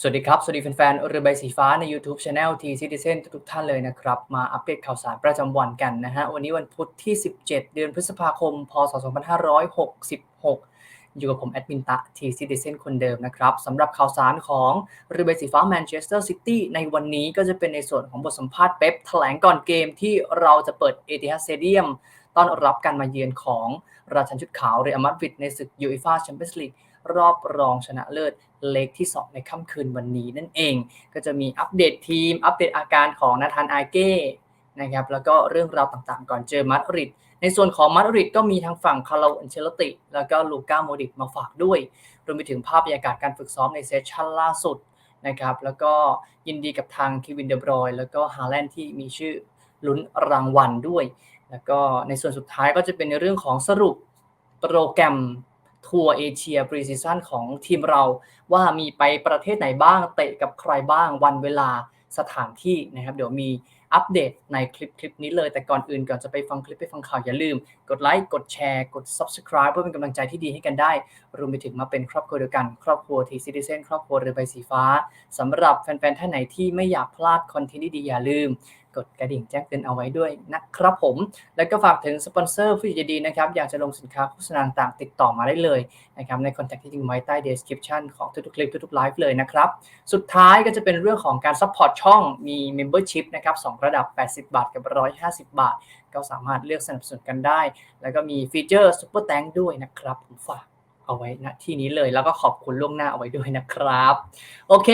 สวัสดีครับ สวัสดีแฟนๆเรือใบสีฟ้าใน YouTube Channel T Citizen ทุกๆท่านเลยนะครับ มาอัปเดตข่าวสารประจำวันกันนะฮะ วันนี้วันพุธที่ 17 เดือนพฤษภาคม พศ 2566 อยู่กับผมแอดมินตะ T Citizen คนเดิมนะครับสำหรับข่าวสารของเรือใบสีฟ้าแมนเชสเตอร์ซิตี้ในวันนี้ก็จะเป็นในส่วนของบทสัมภาษณ์เป๊ปแถลงก่อนเกมที่เราจะเปิดเอติฮัสเตเดียมต้อนรับการมาเยือนของราชันชุดขาวเรอัลมาดริดในศึกยูอีฟ่าแชมเปี้ยนส์ลีก รอบรองชนะเลิศเล็กที่ 2 ในค่ำคืนวันนี้นั่นเอง ก็จะมีอัปเดตทีม อัปเดตอาการของนาธานอาเก้นะครับแล้วก็เรื่องราวต่างๆ ก่อนเจอมาดริดในส่วนของมาดริดก็มีทางฝั่งคาร์โลอันเชลติ แล้วก็ลูก้าโมดิกมาฝากด้วยรวมไปถึงภาพบรรยากาศการฝึกซ้อมในเซสชั่นล่าสุดนะครับแล้วก็ยินดีกับทางเควินเดบรอยแล้วก็ฮาแลนด์ที่มีชื่อลุ้นรางวัลด้วย แล้วก็ในส่วนสุดท้ายก็จะเป็นในเรื่องของสรุปโปรแกรม ทัวร์เอเชียปรีซีซั่นของทีมเรา ว่ามีไปประเทศไหนบ้างเตะกับใครบ้างวันเวลาสถานที่นะครับ เดี๋ยวมีอัปเดตในคลิปคลิปนี้เลย แต่ก่อนอื่นก่อนจะไปฟังคลิปไปฟังข่าวอย่าลืม กดไลค์กดแชร์กด subscribe เพื่อเป็นกำลังใจที่ดีให้กันได้ รวมไปถึงมาเป็นครอบครัวเดียวกัน ครอบครัวทีซิติเซนครอบครัวเรือใบสีฟ้าสำหรับแฟนๆท่านไหนที่ไม่อยากพลาดคอนเทนต์ดีๆอย่าลืม กดกระดิ่งแจ้งเตือนเอาไว้ด้วยนะครับผม แล้วก็ฝากถึงสปอนเซอร์ผู้ใหญ่ดีนะครับ อยากจะลงสินค้าโฆษณาต่างติดต่อมาได้เลยนะครับในคอนแทคที่ทิ้งไว้ใต้ description ของทุกๆคลิปทุกๆไลฟ์เลยนะครับ สุดท้ายก็จะเป็นเรื่องของการซัพพอร์ตช่องมี Membership นะครับ2ระดับ 80 บาทกับ 150 บาท ก็สามารถเลือกสนับสนุนกันได้ แล้วก็มีฟีเจอร์ Super t h a n k ด้วยนะครับผมฝากเอาไว้ณที่นี้เลยแล้วก็ขอบคุณล่วงหน้าเอาไว้ด้วยนะครับ โอเค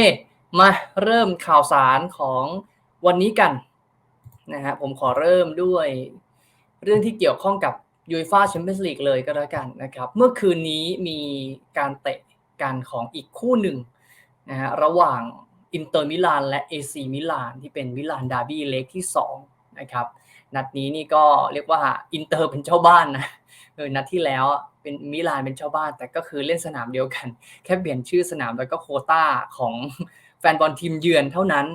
มาเริ่มข่าวสารของวันนี้กัน นะฮะผมขอเริ่มด้วยเรื่องที่เกี่ยวข้องกับยูฟ่าแชมเปี้ยนส์ลีกเลยก็แล้วกันนะครับ เมื่อคืนนี้มีการเตะกันของอีกคู่หนึ่งนะฮะระหว่างอินเตอร์มิลานและเอซีมิลานที่เป็นมิลานดาร์บี้เล็กที่2นะครับนัดนี้นี่ก็เรียกว่าอินเตอร์เป็นเจ้าบ้านนะเออนัดที่แล้วเป็นมิลานเป็นเจ้าบ้าน แต่ก็คือเล่นสนามเดียวกัน แค่เปลี่ยนชื่อสนามแล้วก็โคต้าของแฟนบอลทีมเยือนเท่านั้น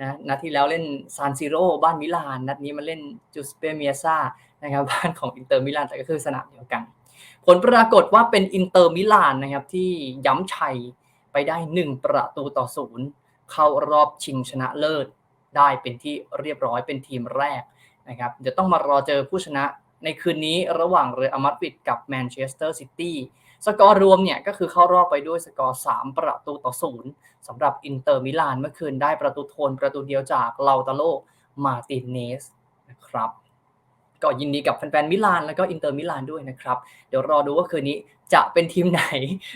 นะนัดที่แล้วเล่นซานซิโร่บ้านมิลาน นัดนี้มาเล่นจูสเปเมียซานะครับบ้านของอินเตอร์มิลานแต่ก็คือสนามเดียวกัน ผลปรากฏว่าเป็นอินเตอร์มิลานนะครับที่ย้ำชัยไปได้ 1 ประตูต่อศูนย์เข้ารอบชิงชนะเลิศได้เป็นที่เรียบร้อยเป็นทีมแรกนะครับเดี๋ยวต้องมารอเจอผู้ชนะในคืนนี้ระหว่างเรอัลมาดริดกับแมนเชสเตอร์ซิตี้ สกอร์รวมเนี่ยก็คือเข้ารอบไปด้วยสกอร์ 3 ประตูต่อศูนย์สำหรับอินเตอร์มิลานเมื่อคืนได้ประตูโทนประตูเดียวจากเลาตาโลมาตินเนสนะครับก็ยินดีกับแฟนๆมิลานแล้วก็อินเตอร์มิลานด้วยนะครับ เดี๋ยวรอดูว่าคืนนี้จะเป็นทีมไหน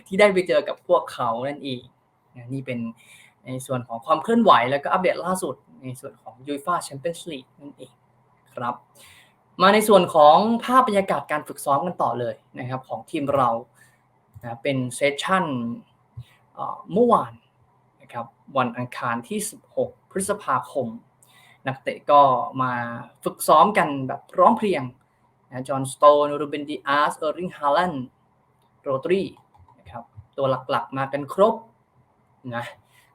ที่ได้ไปเจอกับพวกเขานั่นเองนี่เป็นในส่วนของความเคลื่อนไหวแล้วก็อัปเดตล่าสุดในส่วนของยูฟ่าแชมเปี้ยนส์ลีกนั่นเองครับ มาในส่วนของภาพบรรยากาศการฝึกซ้อมกันต่อเลยนะครับ ของทีมเรา นะเป็นเซสชั่นเมื่อวานนะครับวันอังคารที่ 16 พฤษภาคม นักเตะก็มาฝึกซ้อมกันแบบพร้อมเพรียงนะจอห์นสโตนรูเบนดิอาสเออร์ริงฮาลันโรตรีนะครับตัวหลักๆมากันครบนะ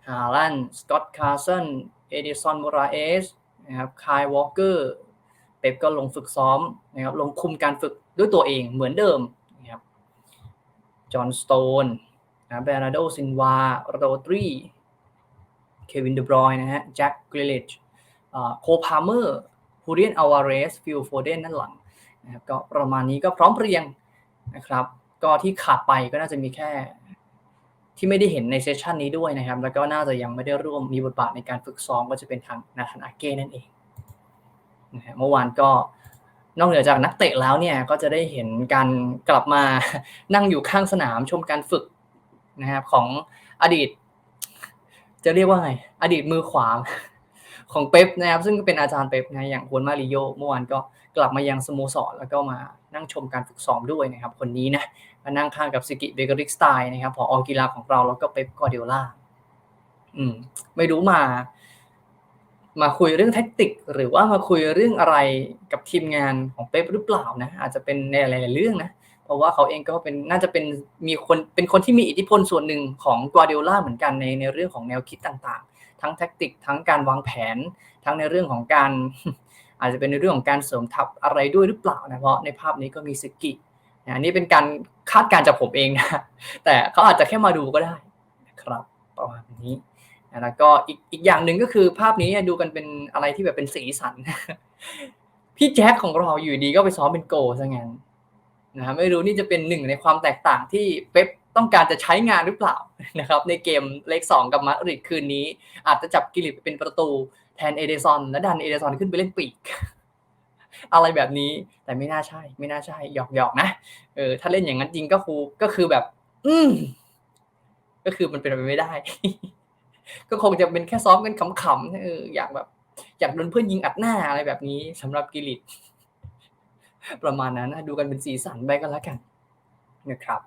ฮาลันสกอตต์คาร์สันเอดิสันมูราเอสนะครับคายวอลเกอร์เป๊ปก็ลงฝึกซ้อมนะครับลงคุมการฝึกด้วยตัวเองเหมือนเดิม จอห์นสโตนนะเบรนาโดซินวาโรตรีเควินเดบรอยนะฮะแจ็คกริลิชโคพาเมอร์ฮูเรียนอาวาเรสฟิลโฟเดนนั่นหลังนะครับก็ประมาณนี้ก็พร้อมเพรียงนะครับ ก็ที่ขาดไปก็น่าจะมีแค่ที่ไม่ได้เห็นในเซสชันนี้ด้วยนะครับ แล้วก็น่าจะยังไม่ได้ร่วมมีบทบาทในการฝึกซ้อมก็จะเป็นทางนาธานอาเก้นั่นเองนะฮะเมื่อวานก็ นอกเหนือจากนักเตะแล้วเนี่ยก็จะได้เห็นการกลับมานั่งอยู่ข้างสนามชมการฝึกนะครับของอดีต จะเรียกว่าไง อดีตมือขวาของเป๊ปนะครับ ซึ่งก็เป็นอาจารย์เป๊ปนะอย่างฮวนมาริโยเมื่อวานก็กลับมายังสโมสรแล้วก็มานั่งชมการฝึกซ้อมด้วยนะครับ คนนี้นะมานั่งข้างกับซิกิเบเกอริกสไตล์นะครับพออกีฬาของเราแล้วก็เป๊ปกอเดียล่าอืมไม่รู้มา มาคุยเรื่องแท็กติก หรือว่ามาคุยเรื่องอะไรกับทีมงานของเป๊ปหรือเปล่านะอาจจะเป็นในหลายๆเรื่องนะเพราะว่าเขาเองก็เป็นน่าจะเป็นมีคนเป็นคนที่มีอิทธิพลส่วนหนึ่งของกัวเดล่าเหมือนกันในในเรื่องของแนวคิดต่างๆ ทั้งแท็กติก ทั้งการวางแผน ทั้งในเรื่องของการ อาจจะเป็นในเรื่องของการเสริมทัพอะไรด้วยหรือเปล่านะเพราะในภาพนี้ก็มีสกิอันนี้เป็นการคาดการจากผมเองนะแต่เขาอาจจะแค่มาดูก็ได้นะครับประมาณนี้ แล้วก็อีกอีกอย่างหนึ่งก็คือภาพนี้ดูกันเป็นอะไรที่แบบเป็นสีสัน พี่แจ็คของเราอยู่ดีก็ไปซ้อมเป็นโกซะงั้นนะไม่รู้นี่จะเป็นหนึ่งในความแตกต่างที่เป๊ปต้องการจะใช้งานหรือเปล่านะครับ ในเกมเลขสองกับมาดริดคืนนี้ อาจจะจับกิลิปเป็นประตูแทนเอเดซอนและดันเอเดซอนขึ้นไปเล่นปีก อะไรแบบนี้แต่ไม่น่าใช่ ไม่น่าใช่หยอกหยอกนะเออถ้าเล่นอย่างนั้นจริงก็คือก็คือแบบ อืมก็คือมันเป็นไปไม่ได้ ก็คงจะเป็นแค่ซ้อมกันขำๆเอออยากแบบ อยากโดนเพื่อนยิงอัดหน้าอะไรแบบนี้สำหรับกิลิตประมาณนั้นดูกันเป็นสีสันไปกันแล้วกันนะครับ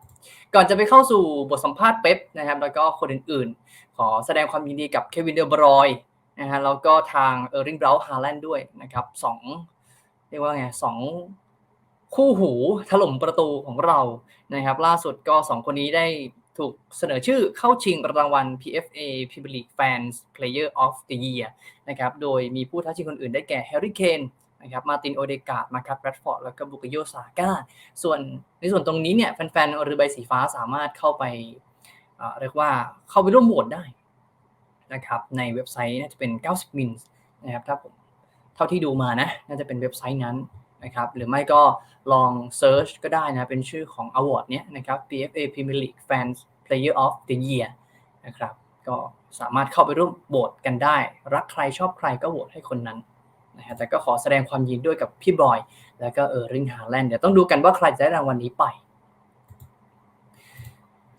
ก่อนจะไปเข้าสู่บทสัมภาษณ์เป๊ปนะครับ แล้วก็คนอื่นๆ ขอแสดงความยินดีกับเควินเดอร์บรอยนะฮะแล้วก็ทางเออร์ริงเบราฮาแลนด์ด้วยนะครับสองเรียกว่าไงสองคู่หูถล่มประตูของเรานะครับ ล่าสุดก็สองคนนี้ได้ ถูกเสนอชื่อเข้าชิงรางวัล PFA Premier League Fans Player of the Year นะครับโดยมีผู้ท้าชิงคนอื่นได้แก่แฮร์รี่เคนนะครับมาตินโอเดกาดมาครับแรดฟอร์ดแล้วก็บุกโยซาก้าส่วนในส่วนตรงนี้เนี่ยแฟนๆเรือใบสีฟ้าสามารถเข้าไปเรียกว่าเข้าไปร่วมโหวตได้นะครับในเว็บไซต์น่าจะเป็น 90 มิลนะครับถ้าผมเท่าที่ดูมานะน่าจะเป็นเว็บไซต์นั้น นะครับหรือไม่ก็ลองเซิร์ชก็ได้นะเป็นชื่อของ Award เนี้ยนะครับ PFA Premier League Fans Player of the Year นะครับก็สามารถเข้าไปร่วมโหวตกันได้ รักใครชอบใครก็โหวตให้คนนั้นนะฮะแต่ก็ขอแสดงความยินด้วยกับพี่บอย แล้วก็เออริงฮาแลนด์เดี๋ยวต้องดูกันว่าใครจะได้รางวัลนี้ไป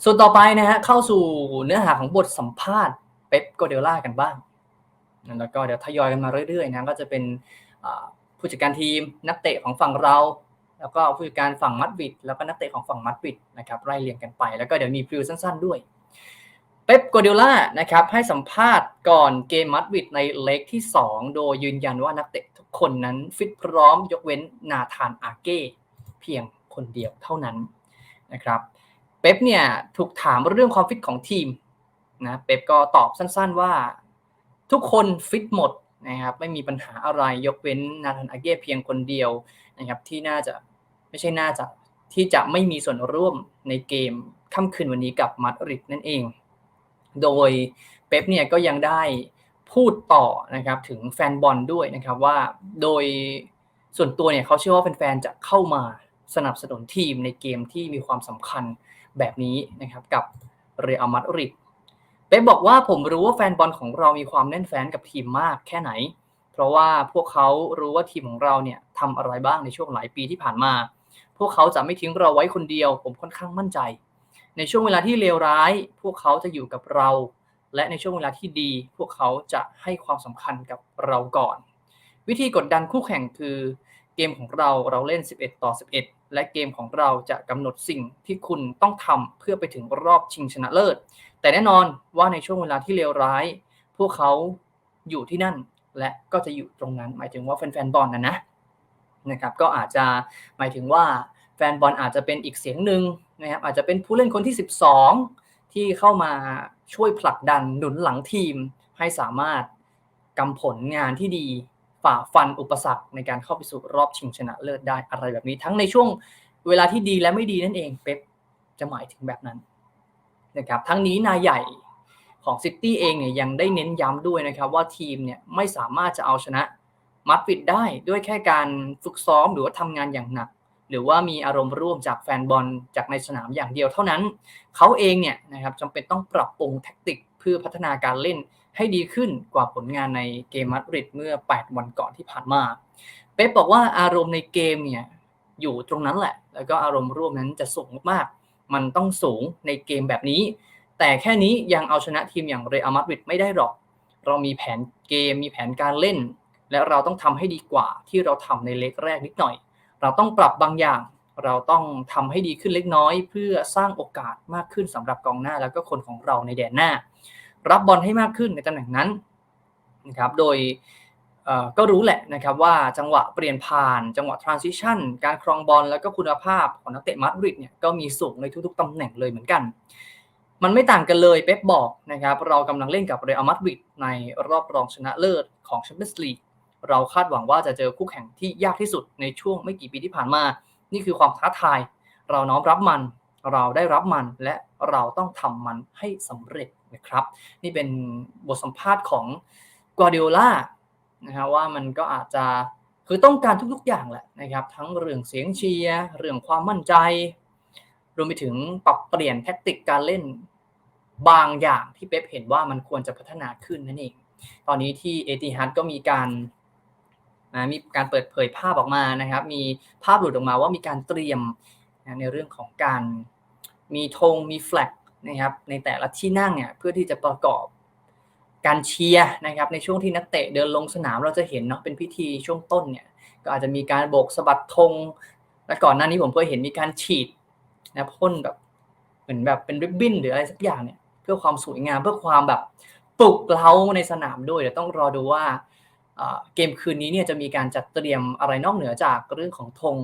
ส่วนต่อไปนะฮะเข้าสู่เนื้อหาของบทสัมภาษณ์เป๊ปโกเดล่ากันบ้าง แล้วก็เดี๋ยวทยอยกันมาเรื่อยๆนะก็จะเป็น ผู้จัดการทีมนักเตะของฝั่งเรา แล้วก็ผู้จัดการฝั่งมัดวิดแล้วก็นักเตะของฝั่งมัดวิดนะครับไล่เรียงกันไป แล้วก็เดี๋ยวมีพรีวิวสั้นๆด้วยเป๊ปโกเดล่านะครับให้สัมภาษณ์ก่อนเกมมัดวิดในเล็กที่ 2 โดยยืนยันว่านักเตะทุกคนนั้นฟิตพร้อมยกเว้นนาธานอาเก้เพียงคนเดียวเท่านั้นนะครับเป๊ปเนี่ยถูกถามเรื่องความฟิตของทีมนะเป๊ปก็ตอบสั้นๆว่า ทุกคนฟิตหมด นะครับไม่มีปัญหาอะไรยกเว้นนาธานอาเก้เพียงคนเดียวนะครับที่น่าจะไม่ใช่น่าจะที่จะไม่มีส่วนร่วมในเกมค่ำคืนวันนี้กับมาดริดนั่นเอง โดยเป๊ปเนี่ยก็ยังได้พูดต่อนะครับถึงแฟนบอลด้วยนะครับว่าโดยส่วนตัวเนี่ยเขาเชื่อว่าแฟนๆจะเข้ามาสนับสนุนทีมในเกมที่มีความสำคัญแบบนี้นะครับกับเรอัลมาดริด เป๊ปบอกว่าผมรู้ว่าแฟนบอลของเรามีความแน่นแฟนกับทีมมากแค่ไหน เพราะว่าพวกเขารู้ว่าทีมของเราเนี่ยทำอะไรบ้างในช่วงหลายปีที่ผ่านมา พวกเขาจะไม่ทิ้งเราไว้คนเดียว ผมค่อนข้างมั่นใจ ในช่วงเวลาที่เลวร้าย พวกเขาจะอยู่กับเรา และในช่วงเวลาที่ดี พวกเขาจะให้ความสำคัญกับเราก่อน วิธีกดดันคู่แข่งคือเกมของเราเราเล่น 11 ต่อ 11 และเกมของเราจะกำหนดสิ่งที่คุณต้องทำเพื่อไปถึงรอบชิงชนะเลิศ แต่แน่นอนว่าในช่วงเวลาที่เลวร้าย พวกเขาอยู่ที่นั่น และก็จะอยู่ตรงนั้น หมายถึงว่าแฟนๆบอลนะนะนะครับก็อาจจะหมายถึงว่าแฟนบอลอาจจะเป็นอีกเสียงหนึ่งนะครับอาจจะเป็นผู้เล่นคนที่ 12 ที่เข้ามาช่วยผลักดันหนุนหลังทีมให้สามารถกำผลงานที่ดี ฝ่าฟันอุปสรรคในการเข้าไปสู่รอบชิงชนะเลิศได้อะไรแบบนี้ ทั้งในช่วงเวลาที่ดีและไม่ดีนั่นเองเป๊ปจะหมายถึงแบบนั้นนะครับทั้งนี้นายใหญ่ของซิตี้เองเนี่ยยังได้เน้นย้ำด้วยนะครับว่าทีมเนี่ยไม่สามารถจะเอาชนะมัดวิดได้ด้วยแค่การฝึกซ้อมหรือว่าทำงานอย่างหนัก หรือว่ามีอารมณ์ร่วมจากแฟนบอลจากในสนามอย่างเดียวเท่านั้น เขาเองเนี่ยนะครับจำเป็นต้องปรับปรุงแท็กติก เพื่อพัฒนาการเล่นให้ดีขึ้นกว่าผลงานในเกมมัดริดเมื่อ 8 วันก่อนที่ผ่านมา เป๊ปบอกว่าอารมณ์ในเกมเนี่ยอยู่ตรงนั้นแหละ แล้วก็อารมณ์ร่วมนั้นจะสูงมากมันต้องสูงในเกมแบบนี้ แต่แค่นี้ยังเอาชนะทีมอย่างเรอัลมาดริดไม่ได้หรอก เรามีแผนเกมมีแผนการเล่น และเราต้องทำให้ดีกว่าที่เราทำในเล็กแรกนิดหน่อย เราต้องปรับบางอย่าง เราต้องทำให้ดีขึ้นเล็กน้อย เพื่อสร้างโอกาสมากขึ้นสำหรับกองหน้า แล้วก็คนของเราในแดนหน้า รับบอลให้มากขึ้นในตำแหน่งนั้นนะครับโดยก็รู้แหละนะครับว่าจังหวะเปลี่ยนผ่าน จังหวะ transition การครองบอลแล้วก็คุณภาพของนักเตะมาดริดเนี่ยก็มีสูงในทุกๆตำแหน่งเลยเหมือนกัน มันไม่ต่างกันเลยเป๊ปบอกนะครับเรากำลังเล่นกับเรอัลมาดริดในรอบรองชนะเลิศของแชมเปี้ยนส์ลีกเราคาดหวังว่าจะเจอคู่แข่งที่ยากที่สุดในช่วงไม่กี่ปีที่ผ่านมา นี่คือความท้าทาย เราน้อมรับมัน เราได้รับมัน และเราต้องทำมันให้สำเร็จนะครับ นี่เป็นบทสัมภาษณ์ของกัวาดิโอล่านะฮะว่ามันก็อาจจะคือต้องการทุกๆอย่างแหละนะครับ ทั้งเรื่องเสียงเชียร์เรื่องความมั่นใจ รวมไปถึงปรับเปลี่ยนแท็กติกการเล่นบางอย่างที่เป๊ปเห็นว่ามันควรจะพัฒนาขึ้นนั่นเอง ตอนนี้ที่เอติฮัดก็มีการ นะมีการเปิดเผยภาพออกมานะครับ มีภาพหลุดออกมาว่ามีการเตรียมนะในเรื่องของการมีธงมีแฟลกนะครับในแต่ละที่นั่งเนี่ยเพื่อที่จะประกอบการเชียร์นะครับในช่วงที่นักเตะเดินลงสนามเราจะเห็นเนาะเป็นพิธีช่วงต้นเนี่ยก็อาจจะมีการโบกสะบัดธงและก่อนหน้านี้ผมเคยเห็นมีการฉีดนะพ่นแบบเหมือนแบบเป็นริบบิ้นหรืออะไรสักอย่างเนี่ยเพื่อความสวยงามเพื่อความแบบปลุกเร้าในสนามด้วยเดี๋ยวต้องรอดูว่า เกมคืนนี้เนี่ยจะมีการจัดเตรียมอะไรนอกเหนือจากเรื่องของธง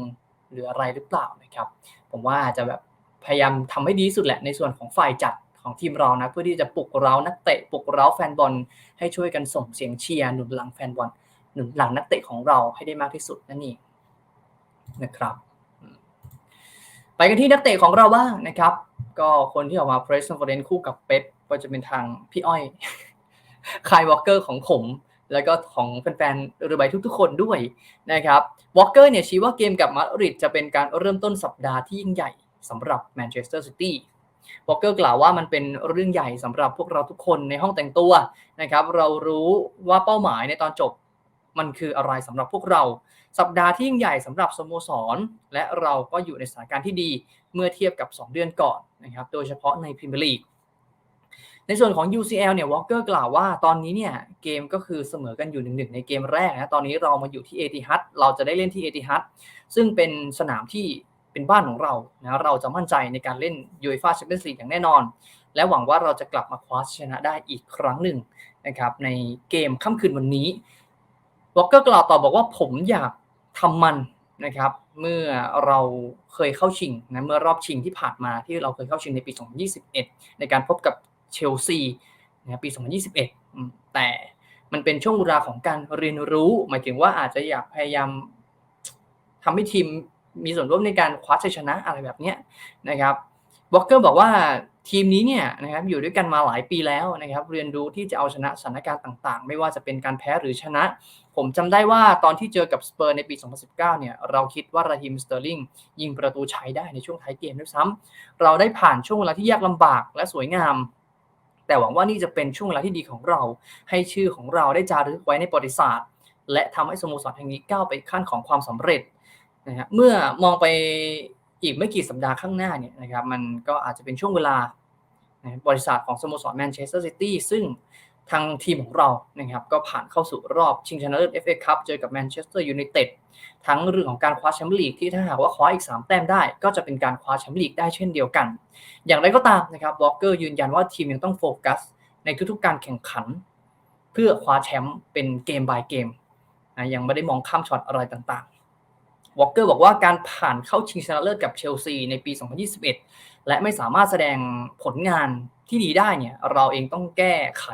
หรืออะไรหรือเปล่านะครับ ผมว่าจะแบบพยายามทำให้ดีสุดแหละในส่วนของฝ่ายจัดของทีมเรานะเพื่อที่จะปลุกเร้านักเตะปลุกเร้าแฟนบอลให้ช่วยกันส่งเสียงเชียร์หนุนหลังแฟนบอลหนุนหลังนักเตะของเราให้ได้มากที่สุดนั่นเองนะครับ ไปกันที่นักเตะของเราบ้างนะครับ ก็คนที่ออกมา press conference คู่กับเป๊ปก็จะเป็นทางพี่อ้อยคายวอลเกอร์ของผม แล้วก็ของแฟนๆเรือใบทุกๆ คนด้วยนะครับวอลเกอร์เนี่ยชี้ว่าเกมกับมาดริดจะเป็นการเริ่มต้นสัปดาห์ที่ยิ่งใหญ่สำหรับแมนเชสเตอร์ซิตี้วอลเกอร์กล่าวว่ามันเป็นเรื่องใหญ่สำหรับพวกเราทุกคนในห้องแต่งตัวนะครับ เรารู้ว่าเป้าหมายในตอนจบมันคืออะไรสำหรับพวกเรา สัปดาห์ที่ยิ่งใหญ่สำหรับสโมสร และเราก็อยู่ในสถานการณ์ที่ดีเมื่อเทียบกับ 2 เดือนก่อนนะครับ โดยเฉพาะในพรีเมียร์ลีก ในส่วนของ UCL เนี่ยวอลเกอร์กล่าวว่าตอนนี้เนี่ยเกมก็คือเสมอกันอยู่หนึ่งๆในเกมแรกนะตอนนี้เรามาอยู่ที่เอติฮัดเราจะได้เล่นที่เอติฮัดซึ่งเป็นสนามที่เป็นบ้านของเรานะเราจะมั่นใจในการเล่นยูฟ่าแชมเปี้ยนส์ลีกอย่างแน่นอน และหวังว่าเราจะกลับมาคว้าชนะได้อีกครั้งหนึ่งนะครับในเกมค่ำคืนวันนี้วอลเกอร์กล่าวต่อบอกว่าผมอยากทำมันนะครับเมื่อเราเคยเข้าชิงนะเมื่อรอบชิงที่ผ่านมาที่เราเคยเข้าชิงในปี 2021 ในการพบกับ เชลซีนะปี 2021 แต่มันเป็นช่วงเวลาของการเรียนรู้ หมายถึงว่าอาจจะอยากพยายามทำให้ทีมมีส่วนร่วมในการคว้าชัยชนะอะไรแบบนี้นะครับบล็อกเกอร์บอกว่าทีมนี้เนี่ยนะครับอยู่ด้วยกันมาหลายปีแล้วนะครับ เรียนรู้ที่จะเอาชนะสถานการณ์ต่างๆ ไม่ว่าจะเป็นการแพ้หรือชนะ ผมจำได้ว่าตอนที่เจอกับสเปอร์ในปี 2019 เนี่ยเราคิดว่าราฮิมสเตอร์ลิงยิงประตูชัยได้ในช่วงท้ายเกมด้วยซ้ำเราได้ผ่านช่วงเวลาที่ยากลำบากและสวยงาม แต่หวังว่านี่จะเป็นช่วงเวลาที่ดีของเรา ให้ชื่อของเราได้จารึกไว้ในประวัติศาสตร์ และทำให้สโมสรแห่งนี้ก้าวไปขั้นของความสำเร็จนะฮะเมื่อมองไปอีกไม่กี่สัปดาห์ข้างหน้าเนี่ยนะครับมันก็อาจจะเป็นช่วงเวลาบริษัทของสโมสรแมนเชสเตอร์ซิตี้ซึ่ง ทางทีมของเรานะครับก็ผ่านเข้าสู่รอบชิงชนะเลิศ FA คัพเจอกับแมนเชสเตอร์ยูไนเต็ดทั้งเรื่องของการคว้าแชมปี้ยนลีกที่ถ้าหากว่าคว้าอีก 3 แต้มได้ ก็จะเป็นการคว้าแชมปี้ยนลีกได้เช่นเดียวกัน อย่างไรก็ตามนะครับวอลเกอร์ยืนยันว่าทีมยังต้องโฟกัส ในทุกๆ การแข่งขัน เพื่อคว้าแชมป์เป็นเกม by เกมนะยังไม่ได้มองข้ามช็อตอะไรต่างๆวอลเกอร์บอกว่าการผ่านเข้าชิงชนะเลิศกับเชลซีในปี 2021 และไม่สามารถแสดงผลงานที่ดีได้เนี่ยเราเองต้องแก้ไข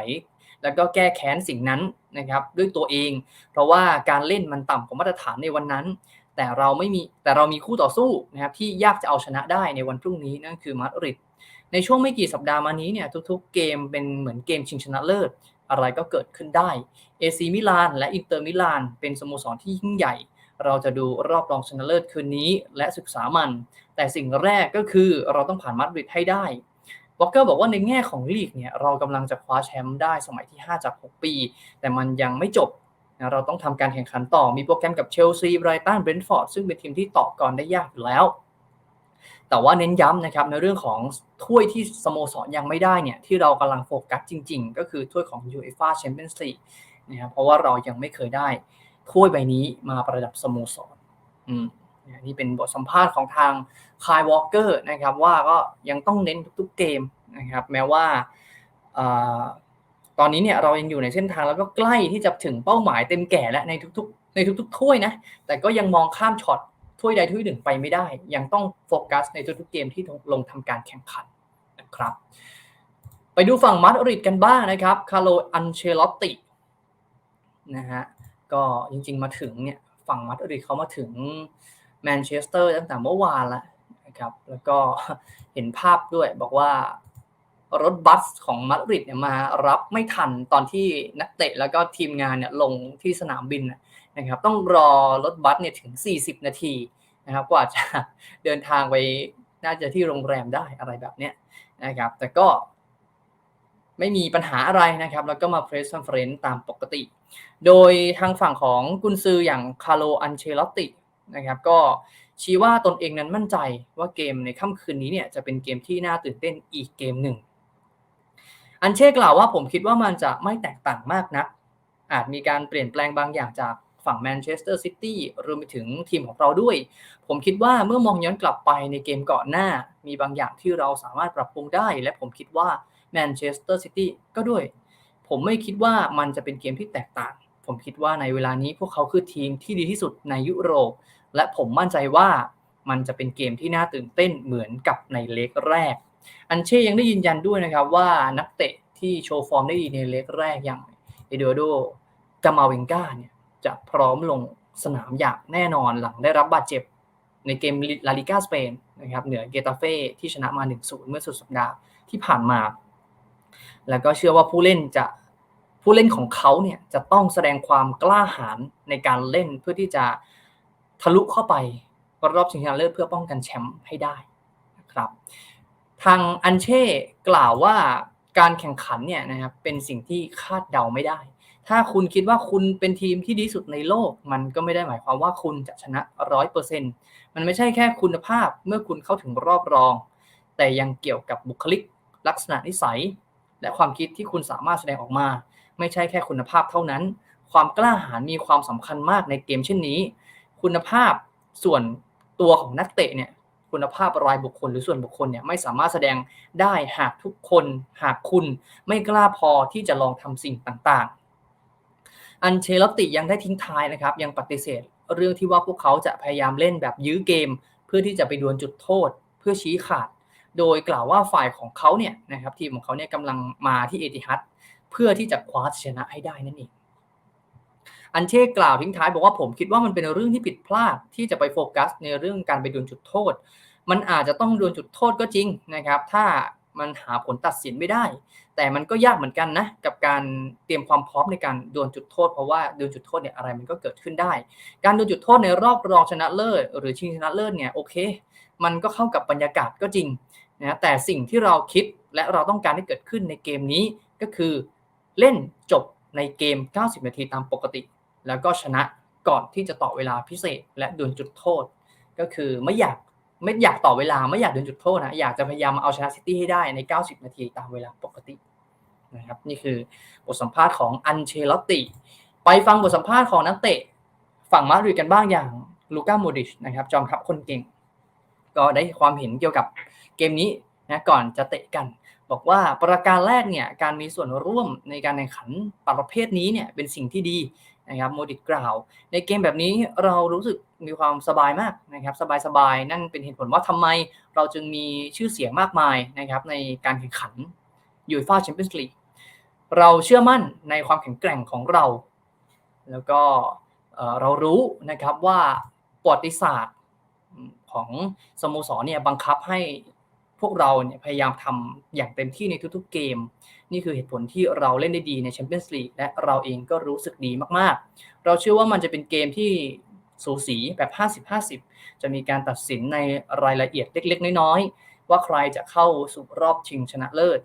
แล้วก็แก้แค้นสิ่งนั้นนะครับด้วยตัวเอง เพราะว่าการเล่นมันต่ำกว่ามาตรฐานในวันนั้น แต่เราไม่มีแต่เรามีคู่ต่อสู้นะครับที่ยากจะเอาชนะได้ในวันพรุ่งนี้นั่นคือมาดริดในช่วงไม่กี่สัปดาห์มานี้เนี่ยทุกๆเกมเป็นเหมือนเกมชิงชนะเลิศอะไรก็เกิดขึ้นได้เอซีมิลานและอินเตอร์มิลานเป็นสโมสรที่ยิ่งใหญ่ เราจะดูรอบรองชนะเลิศคืนนี้และศึกษามัน แต่สิ่งแรกก็คือเราต้องผ่านมาดริดให้ได้ วอลเกอร์บอกว่าในแง่ของลีกเนี่ยเรากำลังจะคว้าแชมป์ได้สมัยที่ 5 จาก 6 ปี แต่มันยังไม่จบนะเราต้องทำการแข่งขันต่อมีโปรแกรมกับเชลซีไบรตันเบรนท์ฟอร์ดซึ่งเป็นทีมที่ต่อก่อนได้ยากอยู่แล้ว แต่ว่าเน้นย้ำนะครับในเรื่องของถ้วยที่สโมสรยังไม่ได้เนี่ยที่เรากำลังโฟกัสจริง ๆ ก็คือถ้วยของ UEFA Champions League นะครับเพราะว่าเรายังไม่เคยได้ถ้วยใบนี้มาประดับสโมสรอืม นี่เป็นบทสัมภาษณ์ของทางคายวอลเกอร์นะครับว่าก็ยังต้องเน้นทุกๆเกมนะครับแม้ว่าตอนนี้เนี่ยเรายังอยู่ในเส้นทางแล้วก็ใกล้ที่จะถึงเป้าหมายเต็มแก่แล้วในทุกๆในทุกๆถ้วยนะแต่ก็ยังมองข้ามช็อตถ้วยใดถ้วยหนึ่งไปไม่ได้ ยังต้องโฟกัสในทุกๆเกมที่ลงทำการแข่งขันนะครับ ไปดูฝั่งมาดริดกันบ้างนะครับคาร์โลอันเชลอตตินะฮะก็จริงๆมาถึงเนี่ยฝั่งมาดริดเขามาถึง แมนเชสเตอร์ตั้งแต่เมื่อวานแล้วนะครับ แล้วก็เห็นภาพด้วยบอกว่ารถบัสของมาดริดเนี่ยมารับไม่ทันตอนที่นักเตะแล้วก็ทีมงานเนี่ยลงที่สนามบินนะครับ ต้องรอรถบัสเนี่ยถึง 40 นาทีนะครับ กว่าจะเดินทางไปน่าจะที่โรงแรมได้อะไรแบบเนี้ยนะครับ แต่ก็ไม่มีปัญหาอะไรนะครับ แล้วก็มาเพรสคอนเฟรนซ์ตามปกติ โดยทางฝั่งของกุนซืออย่างคาร์โลอันเชลอตติ นะครับก็ชี้ว่าตนเองนั้นมั่นใจว่าเกมในค่ำคืนนี้เนี่ยจะเป็นเกมที่น่าตื่นเต้นอีกเกมหนึ่ง อันเช่กล่าวว่าผมคิดว่ามันจะไม่แตกต่างมากนะอาจมีการเปลี่ยนแปลงบางอย่างจากฝั่งแมนเชสเตอร์ซิตี้รวมไปถึงทีมของเราด้วย ผมคิดว่าเมื่อมองย้อนกลับไปในเกมก่อนหน้า มีบางอย่างที่เราสามารถปรับปรุงได้ และผมคิดว่าแมนเชสเตอร์ซิตี้ก็ด้วย ผมไม่คิดว่ามันจะเป็นเกมที่แตกต่าง ผมคิดว่าในเวลานี้พวกเขาคือทีมที่ดีที่สุดในยุโรป และผมมั่นใจว่ามันจะเป็นเกมที่น่าตื่นเต้นเหมือนกับในเล็กแรก อันเช่ยังได้ยืนยันด้วยนะครับว่านักเตะที่โชว์ฟอร์มได้ดีในเล็กแรกอย่างเอเดโอโดกามาเวงกาเนี่ยจะพร้อมลงสนามอย่างแน่นอนหลังได้รับบาดเจ็บในเกมลาลิกาสเปนนะครับเหนือเกตาเฟ่ที่ชนะมา 1-0 เมื่อสุดสัปดาห์ที่ผ่านมา แล้วก็เชื่อว่าผู้เล่นจะ ผู้เล่นของเขาเนี่ยจะต้องแสดงความกล้าหาญในการเล่นเพื่อที่จะทะลุเข้าไปรอบชิงชนะเลิศเพื่อป้องกันแชมป์ให้ได้นะครับ ทางอันเช่กล่าวว่าการแข่งขันเนี่ยนะครับเป็นสิ่งที่คาดเดาไม่ได้ ถ้าคุณคิดว่าคุณเป็นทีมที่ดีสุดในโลก มันก็ไม่ได้หมายความว่าคุณจะชนะร้อยเปอร์เซ็นต์มันไม่ใช่แค่คุณภาพเมื่อคุณเข้าถึงรอบรอง แต่ยังเกี่ยวกับบุคลิกลักษณะนิสัย และความคิดที่คุณสามารถแสดงออกมา ไม่ใช่แค่คุณภาพเท่านั้น ความกล้าหาญมีความสำคัญมากในเกมเช่นนี้ คุณภาพส่วนตัวของนักเตะเนี่ยคุณภาพรายบุคคลหรือส่วนบุคคลเนี่ยไม่สามารถแสดงได้หากทุกคนหากคุณไม่กล้าพอที่จะลองทำสิ่งต่างๆ อันเชลติยังได้ทิ้งท้ายนะครับ ยังปฏิเสธ เรื่องที่ว่าพวกเขาจะพยายามเล่นแบบยื้อเกม เพื่อที่จะไปดวลจุดโทษ เพื่อชี้ขาด โดยกล่าวว่าฝ่ายของเขาเนี่ยนะครับทีมของเขาเนี่ยกำลังมาที่เอติฮัด เพื่อที่จะคว้าชนะให้ได้นั่นเองอันเช่กล่าวทิ้งท้ายบอกว่าผมคิดว่ามันเป็นเรื่องที่ผิดพลาดที่จะไปโฟกัสในเรื่องการไปดวลจุดโทษ มันอาจจะต้องดวลจุดโทษก็จริงนะครับ ถ้ามันหาผลตัดสินไม่ได้ แต่มันก็ยากเหมือนกันนะ กับการเตรียมความพร้อมในการดวลจุดโทษ เพราะว่าดวลจุดโทษเนี่ยอะไรมันก็เกิดขึ้นได้ การดวลจุดโทษในรอบรองชนะเลิศ หรือชิงชนะเลิศเนี่ยโอเค มันก็เข้ากับบรรยากาศก็จริงนะแต่สิ่งที่เราคิดและเราต้องการให้เกิดขึ้นในเกมนี้ก็คือ เล่นจบในเกม 90 นาทีตามปกติ แล้วก็ชนะก่อนที่จะต่อเวลาพิเศษ และดวลจุดโทษ ก็คือไม่อยากไม่อยากต่อเวลาไม่อยากดวลจุดโทษนะอยากจะพยายามเอาชนะซิตี้ให้ได้ใน 90 นาทีตามเวลาปกตินะครับนี่คือบทสัมภาษณ์ของอันเชลตติไปฟังบทสัมภาษณ์ของนักเตะฝั่งมาดริดกันบ้างอย่างลูก้าโมดิชนะครับจอมทัพคนเก่ง ก็ได้ความเห็นเกี่ยวกับเกมนี้นะก่อนจะเตะกัน บอกว่าประการแรกเนี่ยการมีส่วนร่วมในการแข่งขันประเภทนี้เนี่ยเป็นสิ่งที่ดีนะครับโมดิกล่าว ในเกมแบบนี้เรารู้สึกมีความสบายมากนะครับสบายๆ นั่นเป็นเหตุผลว่าทำไมเราจึงมีชื่อเสียงมากมายนะครับในการแข่งขันยูฟ่าแชมเปี้ยนส์ลีกเราเชื่อมั่นในความแข็งแกร่งของเรา แล้วก็เรารู้นะครับว่าประวัติศาสตร์ของสโมสรเนี่ยบังคับให้ พวกเราเนี่ยพยายามทำอย่างเต็มที่ในทุกๆเกม นี่คือเหตุผลที่เราเล่นได้ดีในแชมเปี้ยนส์ลีกและเราเองก็รู้สึกดีมากๆ เราเชื่อว่ามันจะเป็นเกมที่สูสีแบบ 50-50 จะมีการตัดสินในรายละเอียดเล็ก ๆ น้อยๆ ว่าใครจะเข้าสู่รอบชิงชนะเลิศ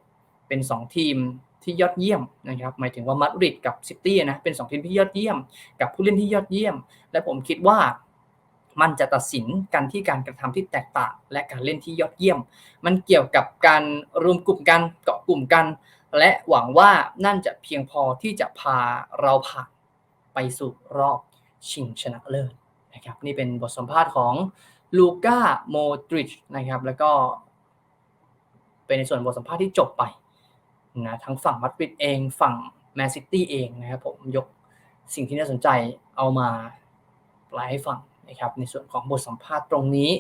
เป็น 2 ทีมที่ยอดเยี่ยมนะครับ หมายถึงว่ามาดริดกับซิตี้นะ เป็น 2 ทีมที่ยอดเยี่ยม กับผู้เล่นที่ยอดเยี่ยม และผมคิดว่า มันจะตัดสินกันที่การกระทำที่แตกต่าง และการเล่นที่ยอดเยี่ยม มันเกี่ยวกับการรวมกลุ่มกันเกาะกลุ่มกัน และหวังว่านั่นจะเพียงพอที่จะพาเราผ่านไปสู่รอบชิงชนะเลิศนะครับนี่เป็นบทสัมภาษณ์ของลูก้าโมดริชนะครับแล้วก็เป็นในส่วนบทสัมภาษณ์ที่จบไปนะทั้งฝั่งมัดริดเองฝั่งแมนซิตี้เองนะครับผมยกสิ่งที่น่าสนใจเอามาปลายให้ฟัง นะครับในส่วนของบทสัมภาษณ์ตรงนี้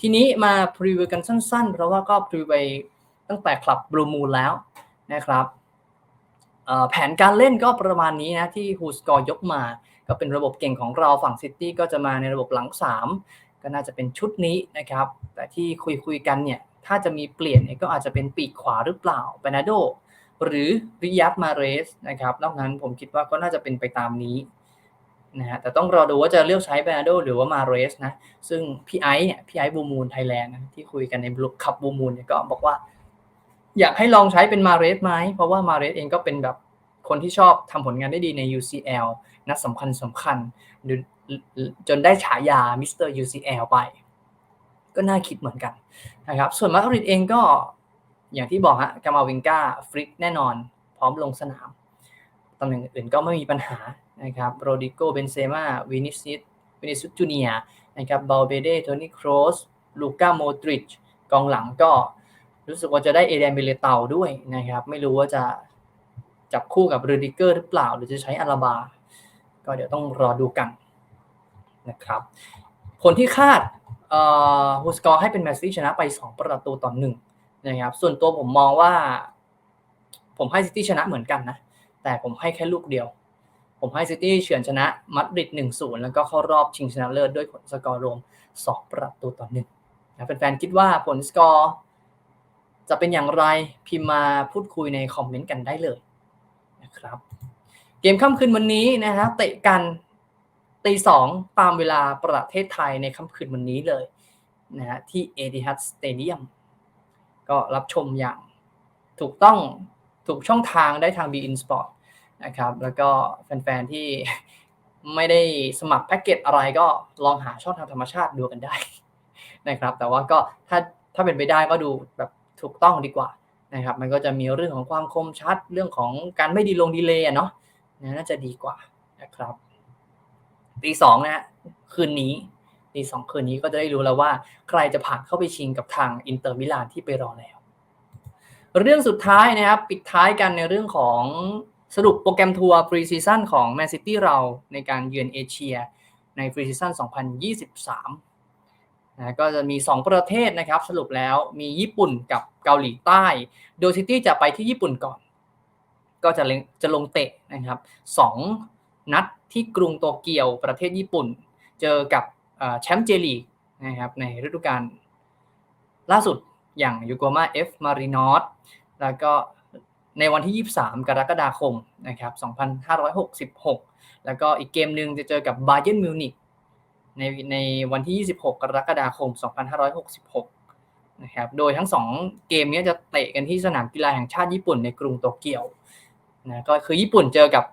ทีนี้มาพรีวิวกันสั้นๆ เพราะว่าก็พรีวิวไปตั้งแต่คลับบลูมูลแล้วนะครับแผนการเล่นก็ประมาณนี้นะที่ฮูสกอร์ยกมา ก็เป็นระบบเก่งของเราฝั่งซิตี้ก็จะมาในระบบหลัง 3 ก็น่าจะเป็นชุดนี้นะครับ แต่ที่คุยคุยกันเนี่ย ถ้าจะมีเปลี่ยนเนี่ยก็อาจจะเป็นปีกขวาหรือเปล่าเบนาโดหรือริยัตมาเรสนะครับนอกนั้นผมคิดว่าก็น่าจะเป็นไปตามนี้ นะฮะแต่ต้องรอดูว่าจะเลือกใช้เบนาโดหรือว่ามาเรสนะ ซึ่งพี่ไอซ์เนี่ยพี่ไอซ์บูมูลไทยแลนด์นะที่คุยกันในบล็อกขับบูมูลเนี่ยก็บอกว่า อยากให้ลองใช้เป็นมาเรสไหมเพราะว่ามาเรสเองก็เป็นแบบคนที่ชอบทำผลงานได้ดีใน UCL นัดสำคัญสำคัญจนได้ฉายามิสเตอร์ UCL ไป ก็น่าคิดเหมือนกันนะครับ ส่วนมาดริดเองก็อย่างที่บอกฮะกามาวิงกาฟริกแน่นอน พร้อมลงสนาม ตำแหน่งอื่นก็ไม่มีปัญหานะครับโรดิโกเบนเซม่าวินิซิสวินิซิสจูเนียนะครับบาเบเดโทนี่ครสลูก้าโมดริชกองหลังก็รู้สึกว่าจะได้เอเดนเบเลเตาด้วยนะครับ ไม่รู้ว่าจะจับคู่กับรูดิเกอร์หรือเปล่า หรือจะใช้อาราบา ก็เดี๋ยวต้องรอดูกันนะครับ ผลที่คาดฮูสกอร์ให้เป็นแมนซิตี้ชนะไป 2 ประตูต่อหนึ่งนะครับ ส่วนตัวผมมองว่า ผมให้ซิตี้ชนะเหมือนกันนะ แต่ผมให้แค่ลูกเดียว ผมให้ซิตี้เฉือนชนะมัดริด1-0แล้วก็เข้ารอบชิงชนะเลิศด้วยผลสกอร์รวม2ประตูต่อหนึ่งนะแฟนๆคิดว่าผลสกอร์จะเป็นอย่างไรพิมพ์มาพูดคุยในคอมเมนต์กันได้เลยนะครับเกมค่ำคืนวันนี้นะฮะเตะกันตีสองตามเวลาประเทศไทยในค่ำคืนวันนี้เลยนะฮะที่เอ i ิฮั s สเตเดียมก็รับชมอย่างถูกต้องถูกช่องทางได้ทาง b i n Sport นะครับ แล้วก็แฟนๆที่ไม่ได้สมัครแพ็กเกจอะไรก็ลองหาช่องทางธรรมชาติดูกันได้นะครับ แต่ว่าก็ถ้าถ้าเป็นไปได้ก็ดูแบบถูกต้องดีกว่านะครับ มันก็จะมีเรื่องของความคมชัดเรื่องของการไม่ดีลงดีเลย์เนาะน่าจะดีกว่านะครับตีสองนะฮะคืนนี้ตีสองคืนนี้ก็จะได้รู้แล้วว่า ใครจะผ่านเข้าไปชิงกับทางอินเตอร์มิลานที่ไปรอแล้ว เรื่องสุดท้ายนะครับ ปิดท้ายกันในเรื่องของ สรุปโปรแกรมทัวร์ฟรีซีซั่นของแมนซิตี้เราในการเยือนเอเชียในฟรีซีซั่น2023นะก็จะมี 2 ประเทศนะครับ สรุปแล้วมีญี่ปุ่นกับเกาหลีใต้ โดยซิตี้จะไปที่ญี่ปุ่นก่อน ก็จะจะลงเตะนะครับ2นัดที่กรุงโตเกียวประเทศญี่ปุ่น เจอกับแชมป์เจลีกนะครับในฤดูกาลล่าสุดอย่างยูโกมาเอฟมารินอสแล้วก็ ในวันที่ 23 กรกฎาคมนะครับ2566 แล้วก็อีกเกมหนึ่งจะเจอกับบาเยนมิวนิกในในวันที่ 26 กรกฎาคม 2566 นะครับ โดยทั้ง 2 เกมนี้จะเตะกันที่สนามกีฬาแห่งชาติญี่ปุ่นในกรุงโตเกียวนะก็คือญี่ปุ่นเจอกับ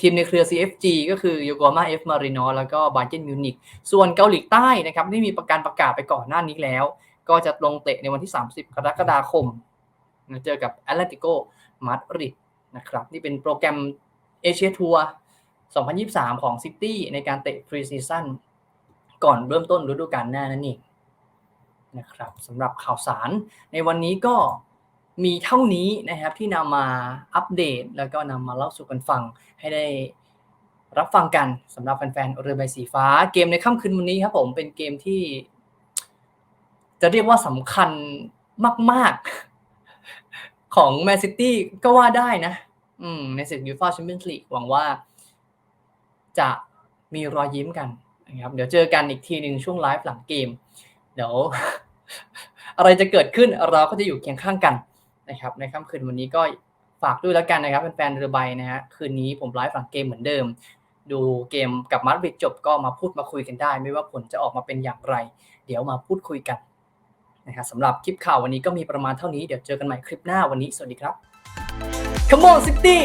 ทีมในเครือ CFG ก็คือโยโกมาเอฟมารินอแล้วก็บาเจนมิวนิกส่วนเกาหลีใต้นะครับที่มีประกาศประกาศไปก่อนหน้านี้แล้ว ก็จะลงเตะในวันที่ 30 กรกฎาคมเจอกับแอตเลติโก มาดริดนะครับนี่เป็นโปรแกรมเอเชียทัวร์2023 ของซิตี้ในการเตะฟรีซีซั่นก่อนเริ่มต้นฤดูกาลหน้านั่นเองนะครับสำหรับข่าวสารในวันนี้ก็มีเท่านี้นะครับที่นำมาอัปเดต แล้วก็นำมาเล่าสู่กันฟังให้ได้รับฟังกันสำหรับแฟนๆเรือใบสีฟ้า เกมในค่ำคืนวันนี้ครับผมเป็นเกมที่ จะเรียกว่าสำคัญมาก ๆ ของแมนซิตี้ก็ว่าได้นะ อืมในศึกยูฟ่าแชมเปี้ยนส์ลีกหวังว่า จะมีรอยยิ้มกันนะครับ เดี๋ยวเจอกันอีกทีหนึ่งช่วงไลฟ์หลังเกม เดี๋ยว อะไรจะเกิดขึ้นเราก็จะอยู่เคียงข้างกันนะครับ ในค่ำคืนวันนี้ก็ฝากด้วยแล้วกันนะครับแฟนๆเรือใบนะฮะคืนนี้ผมไลฟ์ฝั่งเกมเหมือนเดิม ดูเกมกับมาร์บิดจบก็มาพูดมาคุยกันได้ ไม่ว่าผลจะออกมาเป็นอย่างไร เดี๋ยวมาพูดคุยกัน นะครับสำหรับคลิปข่าววันนี้ก็มีประมาณเท่านี้เดี๋ยวเจอกันใหม่คลิปหน้าวันนี้สวัสดีครับ Come on City